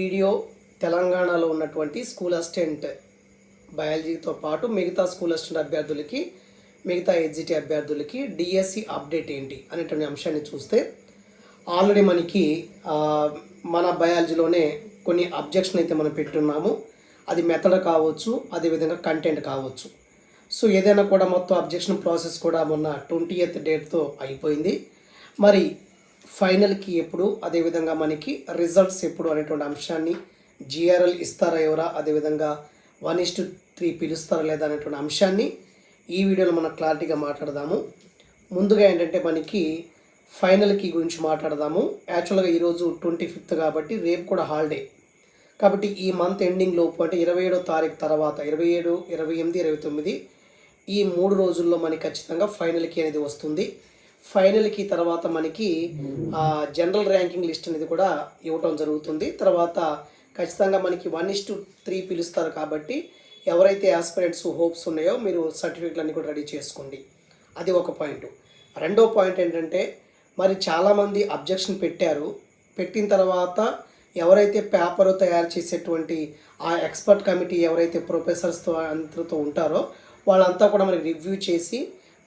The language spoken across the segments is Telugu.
వీడియో తెలంగాణలో ఉన్నటువంటి స్కూల్ అసిస్టెంట్ బయాలజీతో పాటు మిగతా స్కూల్ అసిస్టెంట్ అభ్యర్థులకి మిగతా ఎగ్జిటి అభ్యర్థులకి డిఎస్సి అప్డేట్ ఏంటి అనేటువంటి అంశాన్ని చూస్తే ఆల్రెడీ మనకి మన బయాలజీలోనే కొన్ని అబ్జెక్షన్ అయితే మనం పెట్టున్నాము. అది మెథడ్ కావచ్చు అదేవిధంగా కంటెంట్ కావచ్చు. సో ఏదైనా కూడా మొత్తం అబ్జెక్షన్ ప్రాసెస్ కూడా మొన్న ట్వంటీ ఎయిత్ డేట్తో అయిపోయింది. మరి ఫైనల్కి ఎప్పుడు అదేవిధంగా మనకి రిజల్ట్స్ ఎప్పుడు అనేటువంటి అంశాన్ని జిఆర్ఎల్ ఇస్తారా ఎవరా అదేవిధంగా వన్ ఇస్ టు త్రీ పిలుస్తారా లేదా అనేటువంటి అంశాన్ని ఈ వీడియోలో మనం క్లారిటీగా మాట్లాడదాము. ముందుగా ఏంటంటే మనకి ఫైనల్కి గురించి మాట్లాడదాము. యాక్చువల్గా ఈరోజు ట్వంటీ ఫిఫ్త్ కాబట్టి రేపు కూడా హాలిడే. కాబట్టి ఈ మంత్ ఎండింగ్ లోపు అంటే ఇరవై ఏడో తారీఖు తర్వాత ఇరవై ఏడు ఇరవై ఎనిమిది ఇరవై తొమ్మిది ఈ మూడు రోజుల్లో మనకి ఖచ్చితంగా ఫైనల్కి అనేది వస్తుంది. ఫైనల్కి తర్వాత మనకి ఆ, జనరల్ ర్యాంకింగ్ లిస్ట్ అనేది కూడా ఇవ్వటం జరుగుతుంది. తర్వాత ఖచ్చితంగా మనకి వన్ ఇస్ టు త్రీ పిలుస్తారు కాబట్టి ఎవరైతే ఆస్పిరెంట్స్ హోప్స్ ఉన్నాయో మీరు సర్టిఫికెట్లు అన్ని కూడా రెడీ చేసుకోండి. అది ఒక పాయింట్. రెండో పాయింట్ ఏంటంటే మరి చాలామంది అబ్జెక్షన్ పెట్టారు. పెట్టిన తర్వాత ఎవరైతే పేపర్ తయారు చేసేటువంటి ఆ ఎక్స్పర్ట్ కమిటీ ఎవరైతే ప్రొఫెసర్స్తో అందరితో ఉంటారో వాళ్ళంతా కూడా మనకి రివ్యూ చేసి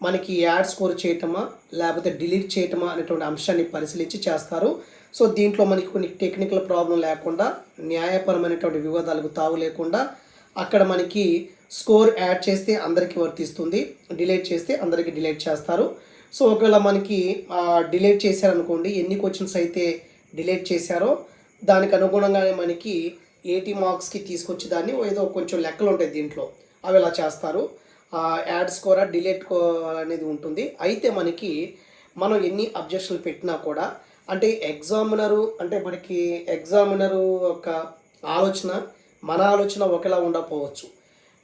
మనకి యాడ్ స్కోర్ చేయటమా లేకపోతే డిలీట్ చేయటమా అనేటువంటి అంశాన్ని పరిశీలించి చేస్తారు. సో దీంట్లో మనకి కొన్ని టెక్నికల్ ప్రాబ్లం లేకుండా న్యాయపరమైనటువంటి వివాదాలకు తావు లేకుండా అక్కడ మనకి స్కోర్ యాడ్ చేస్తే అందరికీ వర్తిస్తుంది డిలీట్ చేస్తే అందరికీ డిలీట్ చేస్తారు. సో ఒకవేళ మనకి డిలీట్ చేశారనుకోండి ఎన్ని క్వశ్చన్స్ అయితే డిలీట్ చేశారో దానికి అనుగుణంగానే మనకి ఎయిటీ మార్క్స్కి తీసుకొచ్చి దాన్ని ఏదో కొంచెం లెక్కలు ఉంటాయి దీంట్లో. అవి ఇలా చేస్తారు. యాడ్ స్కోర్ డిలీట్ అనేది ఉంటుంది. అయితే మనకి మనం ఎన్ని అబ్జెక్షన్లు పెట్టినా కూడా అంటే ఎగ్జామినరు అంటే మనకి ఎగ్జామినరు యొక్క ఆలోచన మన ఆలోచన ఒకేలా ఉండకపోవచ్చు.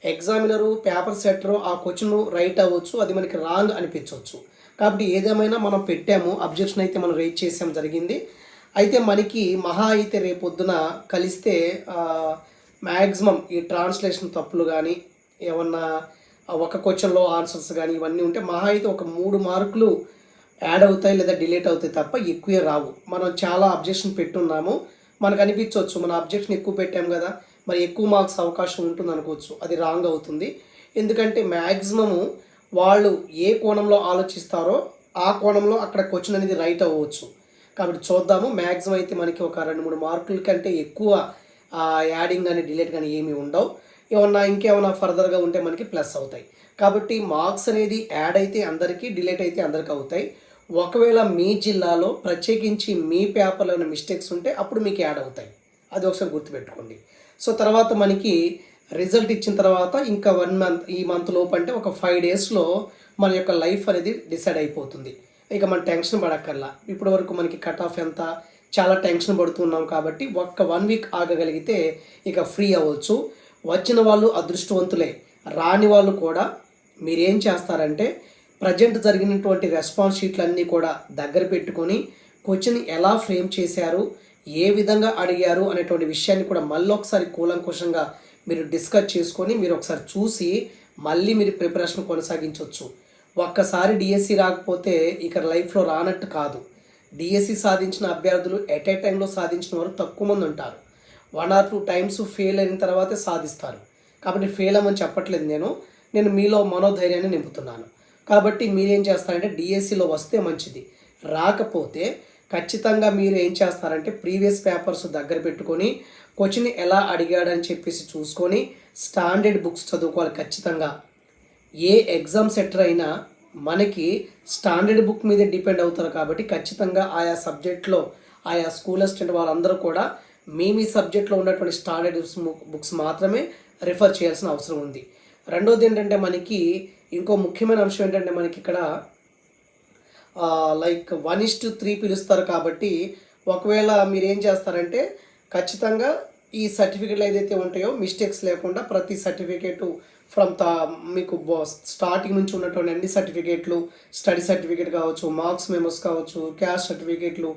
ఎగ్జామినరు పేపర్ సెట్టరు ఆ క్వశ్చన్ రైట్ అవ్వచ్చు అది మనకి రాంగ్ అనిపించవచ్చు. కాబట్టి ఏదేమైనా మనం పెట్టాము అబ్జెక్షన్ అయితే మనం రైట్ చేసాం జరిగింది. అయితే మనకి మహా అయితే రేపొద్దున కలిస్తే మ్యాక్సిమం ఈ ట్రాన్స్లేషన్ తప్పులు కానీ ఏమన్నా ఒక క్వశ్చన్లో ఆన్సర్స్ కానీ ఇవన్నీ ఉంటే మహా అయితే ఒక మూడు మార్కులు యాడ్ అవుతాయి లేదా డిలీట్ అవుతాయి తప్ప ఎక్కువే రావు. మనం చాలా అబ్జెక్షన్ పెట్టున్నాము. మనకు అనిపించవచ్చు మన అబ్జెక్షన్ ఎక్కువ పెట్టాం కదా మరి ఎక్కువ మార్క్స్ అవకాశం ఉంటుంది అనుకోవచ్చు. అది రాంగ్ అవుతుంది. ఎందుకంటే మ్యాక్సిమము వాళ్ళు ఏ కోణంలో ఆలోచిస్తారో ఆ కోణంలో అక్కడ క్వశ్చన్ అనేది రైట్ అవ్వచ్చు. కాబట్టి చూద్దాము. మ్యాక్సిమం అయితే మనకి ఒక రెండు మూడు మార్కుల కంటే ఎక్కువ యాడింగ్ కానీ డిలీట్ కానీ ఏమీ ఉండవు. ఏమన్నా ఇంకేమైనా ఫర్దర్గా ఉంటే మనకి ప్లస్ అవుతాయి. కాబట్టి మార్క్స్ అనేది యాడ్ అయితే అందరికీ డిలీట్ అయితే అందరికీ అవుతాయి. ఒకవేళ మీ జిల్లాలో ప్రత్యేకించి మీ పేపర్లో ఉన్న మిస్టేక్స్ ఉంటే అప్పుడు మీకు యాడ్ అవుతాయి. అది ఒకసారి గుర్తుపెట్టుకోండి. సో తర్వాత మనకి రిజల్ట్ ఇచ్చిన తర్వాత ఇంకా వన్ మంత్ ఈ మంత్ లోపు అంటే ఒక ఫైవ్ డేస్లో మన యొక్క లైఫ్ అనేది డిసైడ్ అయిపోతుంది. ఇక మన టెన్షన్ పడక్కర్లా. ఇప్పటి వరకు మనకి కట్ ఆఫ్ ఎంత? చాలా టెన్షన్ పడుతున్నాం కాబట్టి ఒక్క వన్ వీక్ ఆగగలిగితే ఇక ఫ్రీ అవ్వచ్చు. వచ్చిన వాళ్ళు అదృష్టవంతులే. రాని వాళ్ళు కూడా మీరేం చేస్తారంటే ప్రజెంట్ జరిగినటువంటి రెస్పాన్స్ షీట్లన్నీ కూడా దగ్గర పెట్టుకొని క్వశ్చన్ ఎలా ఫ్రేమ్ చేశారు ఏ విధంగా అడిగారు అనేటువంటి విషయాన్ని కూడా మళ్ళీ ఒకసారి కూలంకుషంగా మీరు డిస్కస్ చేసుకొని మీరు ఒకసారి చూసి మళ్ళీ మీరు ప్రిపరేషన్ కొనసాగించవచ్చు ఒక్కసారి డిఎస్సి రాకపోతే ఇక లైఫ్లో రానట్టు కాదు. డిఎస్సి సాధించిన అభ్యర్థులు ఎట్ ఏ టైంలో సాధించిన వారు తక్కువ మంది ఉంటారు. One or two times fail అయిన తర్వాతే సాధిస్తారు. కాబట్టి ఫెయిల్ అవ్వమని చెప్పట్లేదు నేను. నేను మీలో మనోధైర్యాన్ని నింపుతున్నాను. కాబట్టి మీరేం చేస్తారంటే డిఎస్సిలో వస్తే మంచిది. రాకపోతే ఖచ్చితంగా మీరు ఏం చేస్తారంటే ప్రీవియస్ పేపర్స్ దగ్గర పెట్టుకొని క్వశ్చన్ ఎలా అడిగాడని చెప్పేసి చూసుకొని స్టాండర్డ్ బుక్స్ చదువుకోవాలి ఖచ్చితంగా. ఏ ఎగ్జామ్ సెటర్ అయినా మనకి స్టాండర్డ్ బుక్ మీద డిపెండ్ అవుతారు కాబట్టి ఖచ్చితంగా ఆయా సబ్జెక్ట్లో ఆయా స్కూల్ అసిస్టెంట్ వాళ్ళందరూ కూడా మీ మీ సబ్జెక్ట్లో ఉన్నటువంటి స్టాండర్డ్ బుక్స్ మాత్రమే రిఫర్ చేయాల్సిన అవసరం ఉంది. రెండోది ఏంటంటే మనకి ఇంకో ముఖ్యమైన అంశం ఏంటంటే మనకి ఇక్కడ like one is to three పిలుస్తారు కాబట్టి ఒకవేళ మీరు ఏం చేస్తారంటే ఖచ్చితంగా ఈ సర్టిఫికెట్లు ఏదైతే ఉంటాయో మిస్టేక్స్ లేకుండా ప్రతి సర్టిఫికేటు ఫ్రమ్ తా మీకు స్టార్టింగ్ నుంచి ఉన్నటువంటి అన్ని సర్టిఫికేట్లు స్టడీ సర్టిఫికేట్ కావచ్చు మార్క్స్ మెమోస్ కావచ్చు క్యాష్ సర్టిఫికేట్లు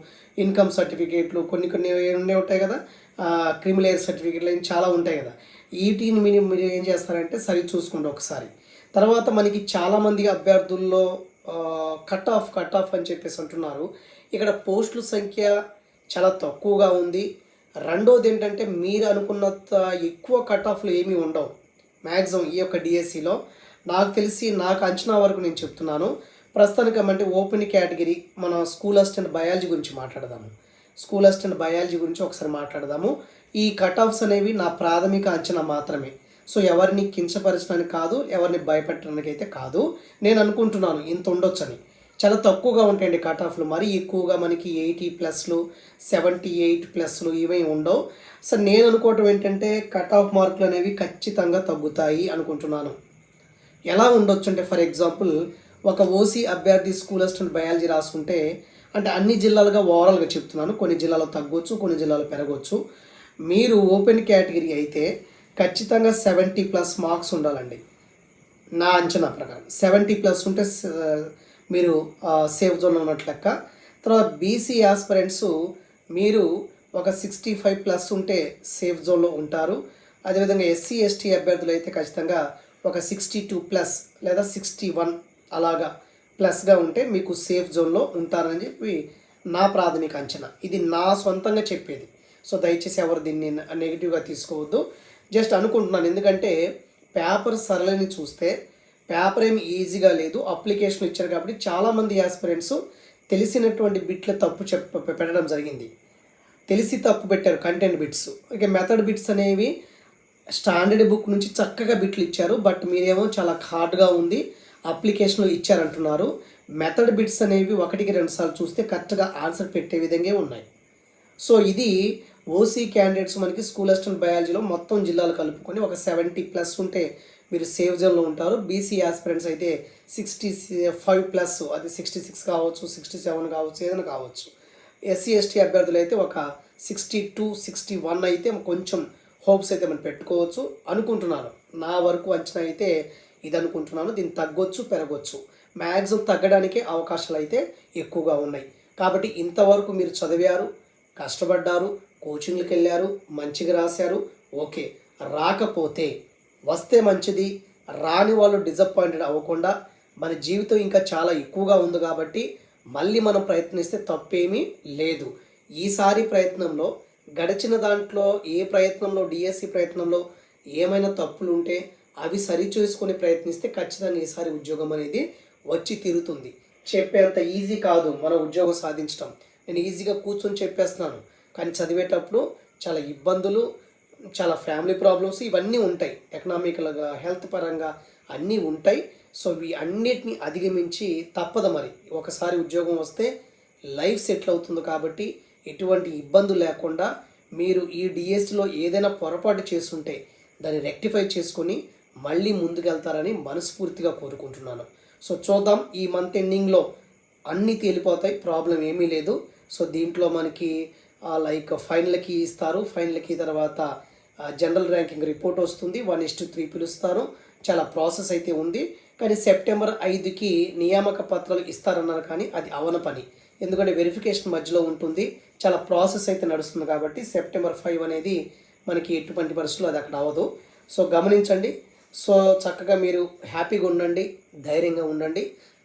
ఇన్కమ్ సర్టిఫికేట్లు కొన్ని కొన్ని ఉండే ఉంటాయి కదా క్రిమిలేయర్ సర్టిఫికేట్లు అని చాలా ఉంటాయి కదా. వీటిని మీరు మీరు ఏం చేస్తారంటే సరి చూసుకోండి ఒకసారి. తర్వాత మనకి చాలామంది అభ్యర్థుల్లో కట్ ఆఫ్ కట్ ఆఫ్ అని చెప్పేసి అంటున్నారు. ఇక్కడ పోస్టుల సంఖ్య చాలా తక్కువగా ఉంది. రెండోది ఏంటంటే మీరు అనుకున్నంత ఎక్కువ కట్ ఆఫ్లు ఏమీ ఉండవు. మ్యాక్సిమం ఈ యొక్క డిఎస్సిలో నాకు తెలిసి నాకు అంచనా వరకు నేను చెప్తున్నాను. ప్రస్తుతానికి అంటే ఓపెన్ కేటగిరీ మనం స్కూల్ అసిస్టెంట్ బయాలజీ గురించి మాట్లాడదాము. స్కూల్ అసిస్టెంట్ బయాలజీ గురించి ఒకసారి మాట్లాడదాము. ఈ కట్ ఆఫ్స్ అనేవి నా ప్రాథమిక అంచనా మాత్రమే. సో ఎవరిని కించపరచడానికి కాదు ఎవరిని భయపెట్టడానికి అయితే కాదు. నేను అనుకుంటున్నాను ఇంత ఉండొచ్చని. చాలా తక్కువగా ఉంటాయండి కట్ ఆఫ్లు మరీ ఎక్కువగా మనకి ఎయిటీ ప్లస్లు సెవెంటీ ఎయిట్ ప్లస్లు ఇవే ఉండవు. సో నేను అనుకోవటం ఏంటంటే కట్ ఆఫ్ మార్కులు అనేవి ఖచ్చితంగా తగ్గుతాయి అనుకుంటున్నాను. ఎలా ఉండొచ్చు అంటే ఫర్ ఎగ్జాంపుల్ ఒక ఓసీ అభ్యర్థి స్కూల్ అసిస్టెంట్ బయాలజీ రాసుకుంటే అంటే అన్ని జిల్లాలుగా ఓవరాల్గా చెప్తున్నాను. కొన్ని జిల్లాలో తగ్గొచ్చు కొన్ని జిల్లాలో పెరగవచ్చు మీరు ఓపెన్ కేటగిరీ అయితే ఖచ్చితంగా సెవెంటీ ప్లస్ మార్క్స్ ఉండాలండి. నా అంచనా ప్రకారం. సెవెంటీ ప్లస్ ఉంటే మీరు సేఫ్ జోన్లో ఉన్నట్లు లెక్క. తర్వాత బీసీ ఆస్పిరెంట్స్ మీరు ఒక సిక్స్టీ ఫైవ్ ప్లస్ ఉంటే సేఫ్ జోన్లో ఉంటారు. అదేవిధంగా ఎస్సీ ఎస్టీ అభ్యర్థులు అయితే ఖచ్చితంగా ఒక సిక్స్టీ టూ ప్లస్ లేదా సిక్స్టీ వన్ అలాగా ప్లస్గా ఉంటే మీకు సేఫ్ జోన్లో ఉంటారని చెప్పి నా ప్రాథమిక అంచనా. ఇది నా సొంతంగా చెప్పేది. సో దయచేసి ఎవరు దీన్ని నెగిటివ్గా తీసుకోవద్దు. జస్ట్ అనుకుంటున్నాను. ఎందుకంటే పేపర్ సరళిని చూస్తే పేపర్ ఏమి ఈజీగా లేదు అప్లికేషన్ ఇచ్చారు కాబట్టి చాలామంది యాస్పిరెంట్స్ తెలిసినటువంటి బిట్లు తప్పు చెప్ప పెట్టడం జరిగింది. తెలిసి తప్పు పెట్టారు కంటెంట్ బిట్స్ ఇక మెథడ్ బిట్స్ అనేవి స్టాండర్డ్ బుక్ నుంచి చక్కగా బిట్లు ఇచ్చారు బట్ మీరేమో చాలా హార్డ్గా ఉంది అప్లికేషన్లో ఇచ్చారంటున్నారు. మెథడ్ బిట్స్ అనేవి ఒకటికి రెండు సార్లు చూస్తే కరెక్ట్గా ఆన్సర్ పెట్టే విధంగా ఉన్నాయి. సో ఇది ఓసీ క్యాండిడేట్స్ మనకి స్కూల్ అసిస్టెంట్ బయాలజీలో మొత్తం జిల్లాలు కలుపుకొని ఒక సెవెంటీ ప్లస్ ఉంటే మీరు సేవ్ జోన్లో ఉంటారు. బీసీ ఆస్పిరెంట్స్ అయితే సిక్స్టీ ఫైవ్ ప్లస్ అది సిక్స్టీ సిక్స్ కావచ్చు సిక్స్టీ సెవెన్ కావచ్చు ఏదైనా కావచ్చు. ఎస్సీ ఎస్టీ అభ్యర్థులు అయితే ఒక సిక్స్టీ టూ సిక్స్టీ వన్ అయితే కొంచెం హోప్స్ అయితే మనం పెట్టుకోవచ్చు. అనుకుంటున్నాను. నా వరకు అంచనా అయితే ఇది అనుకుంటున్నాను దీన్ని తగ్గొచ్చు పెరగొచ్చు. మ్యాక్సిమం తగ్గడానికి అవకాశాలు అయితే ఎక్కువగా ఉన్నాయి. కాబట్టి ఇంతవరకు మీరు చదివారు కష్టపడ్డారు కోచింగ్లకు వెళ్ళారు మంచిగా రాశారు ఓకే. రాకపోతే వస్తే మంచిది రాని వాళ్ళు డిసప్పాయింటెడ్ అవ్వకుండా మన జీవితం ఇంకా చాలా ఎక్కువగా ఉంది కాబట్టి మళ్ళీ మనం ప్రయత్నిస్తే తప్పేమీ లేదు. ఈసారి ప్రయత్నంలో గడిచిన దాంట్లో ఏ ప్రయత్నంలో డిఎస్సి ప్రయత్నంలో ఏమైనా తప్పులు ఉంటే అవి సరిచేసుకొని ప్రయత్నిస్తే ఖచ్చితంగా ఈసారి ఉద్యోగం అనేది వచ్చి తీరుతుంది. చెప్పేంత ఈజీ కాదు మన ఉద్యోగం సాధించడం నేను ఈజీగా కూర్చొని చెప్పేస్తున్నాను. కానీ చదివేటప్పుడు చాలా ఇబ్బందులు చాలా ఫ్యామిలీ ప్రాబ్లమ్స్ ఇవన్నీ ఉంటాయి. ఎకనామికల్గా హెల్త్ పరంగా అన్నీ ఉంటాయి. సో ఇవి అన్నిటిని అధిగమించి తప్పదు మరి. ఒకసారి ఉద్యోగం వస్తే లైఫ్ సెటిల్ అవుతుంది కాబట్టి ఎటువంటి ఇబ్బందులు లేకుండా మీరు ఈ డిఎస్లో ఏదైనా పొరపాటు చేస్తుంటే దాన్ని రెక్టిఫై చేసుకొని మళ్ళీ ముందుకెళ్తారని మనస్ఫూర్తిగా కోరుకుంటున్నాను. సో చూద్దాం ఈ మంత్ ఎండింగ్లో అన్నీ తేలిపోతాయి ప్రాబ్లం ఏమీ లేదు. సో దీంట్లో మనకి లైక్ ఫైనల్కి ఇస్తారు. ఫైనల్కి తర్వాత జనరల్ ర్యాంకింగ్ రిపోర్ట్ వస్తుంది. వన్ ఇస్టు త్రీ పిలుస్తారు. చాలా ప్రాసెస్ అయితే ఉంది. కానీ సెప్టెంబర్ ఐదుకి నియామక పత్రాలు ఇస్తారన్నారు కానీ అది అవన పని. ఎందుకంటే వెరిఫికేషన్ మధ్యలో ఉంటుంది. చాలా ప్రాసెస్ అయితే నడుస్తుంది కాబట్టి సెప్టెంబర్ ఫైవ్ అనేది మనకి ఎటువంటి పరిస్థితులు అది అక్కడ అవ్వదు. సో గమనించండి. సో చక్కగా మీరు హ్యాపీగా ఉండండి. ధైర్యంగా ఉండండి.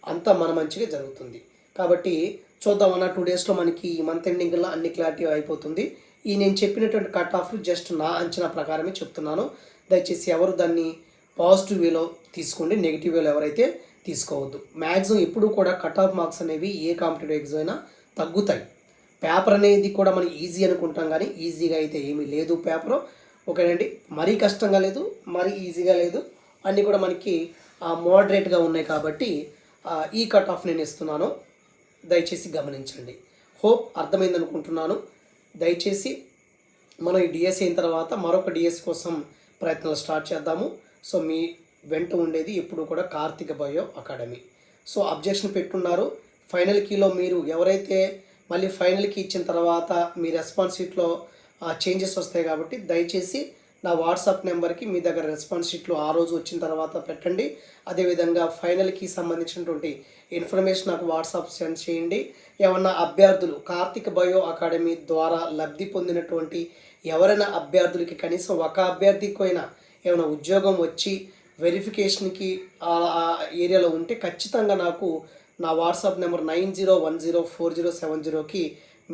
అంతా మన మంచిగా జరుగుతుంది. కాబట్టి చూద్దాం అన్న టూ డేస్లో మనకి ఈ మంత్ ఎండింగ్లో అన్ని క్లారిటీ అయిపోతుంది. ఈ నేను చెప్పినటువంటి కట్ ఆఫ్లు జస్ట్ నా అంచనా ప్రకారమే చెప్తున్నాను. దయచేసి ఎవరు దాన్ని పాజిటివ్ వేలో తీసుకోండి నెగిటివ్ వేలో ఎవరైతే తీసుకోవద్దు. మ్యాక్సిమం ఎప్పుడు కూడా కట్ ఆఫ్ మార్క్స్ అనేవి ఏ కాంపిటేటివ్ ఎగ్జామ్ అయినా తగ్గుతాయి. పేపర్ అనేది కూడా మనం ఈజీ అనుకుంటాం కానీ ఈజీగా అయితే ఏమీ లేదు పేపరు ఓకేనండి? మరీ కష్టంగా లేదు మరీ ఈజీగా లేదు. అన్నీ కూడా మనకి మోడరేట్గా ఉన్నాయి కాబట్టి ఈ కట్ ఆఫ్ నేను ఇస్తున్నాను. దయచేసి గమనించండి. హోప్ అర్థమైందనుకుంటున్నాను. దయచేసి మనం ఈ డిఎస్సి అయిన తర్వాత మరొక డిఎస్సి కోసం ప్రయత్నాలు స్టార్ట్ చేద్దాము. సో మీ వెంట ఉండేది ఎప్పుడు కూడా Karthika bio academy. So objection పెట్టున్నారు. ఫైనల్ కీలో మీరు ఎవరైతే మళ్ళీ ఫైనల్ కీ ఇచ్చిన తర్వాత మీ రెస్పాన్స్ షీట్లో చేంజెస్ వస్తాయి కాబట్టి దయచేసి నా వాట్సాప్ నెంబర్కి మీ దగ్గర రెస్పాన్స్ షీట్లు ఆ రోజు వచ్చిన తర్వాత పెట్టండి. అదేవిధంగా ఫైనల్కి సంబంధించినటువంటి ఇన్ఫర్మేషన్ నాకు వాట్సాప్ సెండ్ చేయండి. ఏమన్నా అభ్యర్థులు కార్తిక్ బయో అకాడమీ ద్వారా లబ్ధి పొందినటువంటి ఎవరైనా అభ్యర్థులకి కనీసం ఒక అభ్యర్థికి అయినా ఏమైనా ఉద్యోగం వచ్చి వెరిఫికేషన్కి ఆ ఏరియాలో ఉంటే ఖచ్చితంగా నాకు నా WhatsApp number nine zero one zero four zero seven జీరోకి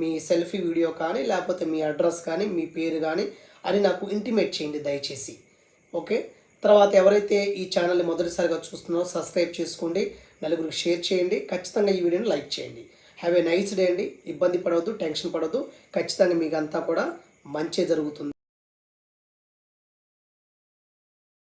మీ సెల్ఫీ వీడియో కానీ లేకపోతే మీ అడ్రస్ కానీ మీ పేరు కానీ అని నాకు ఇంటిమేట్ చేయండి దయచేసి. ఓకే? తర్వాత ఎవరైతే ఈ ఛానల్ని మొదటిసారిగా చూస్తున్నారో సబ్స్క్రైబ్ చేసుకోండి నలుగురికి షేర్ చేయండి ఖచ్చితంగా ఈ వీడియోని లైక్ చేయండి. హ్యావ్ ఏ నైస్ డే అండి. ఇబ్బంది పడవద్దు టెన్షన్ పడవద్దు. ఖచ్చితంగా మీకు అంతా కూడా మంచి జరుగుతుంది.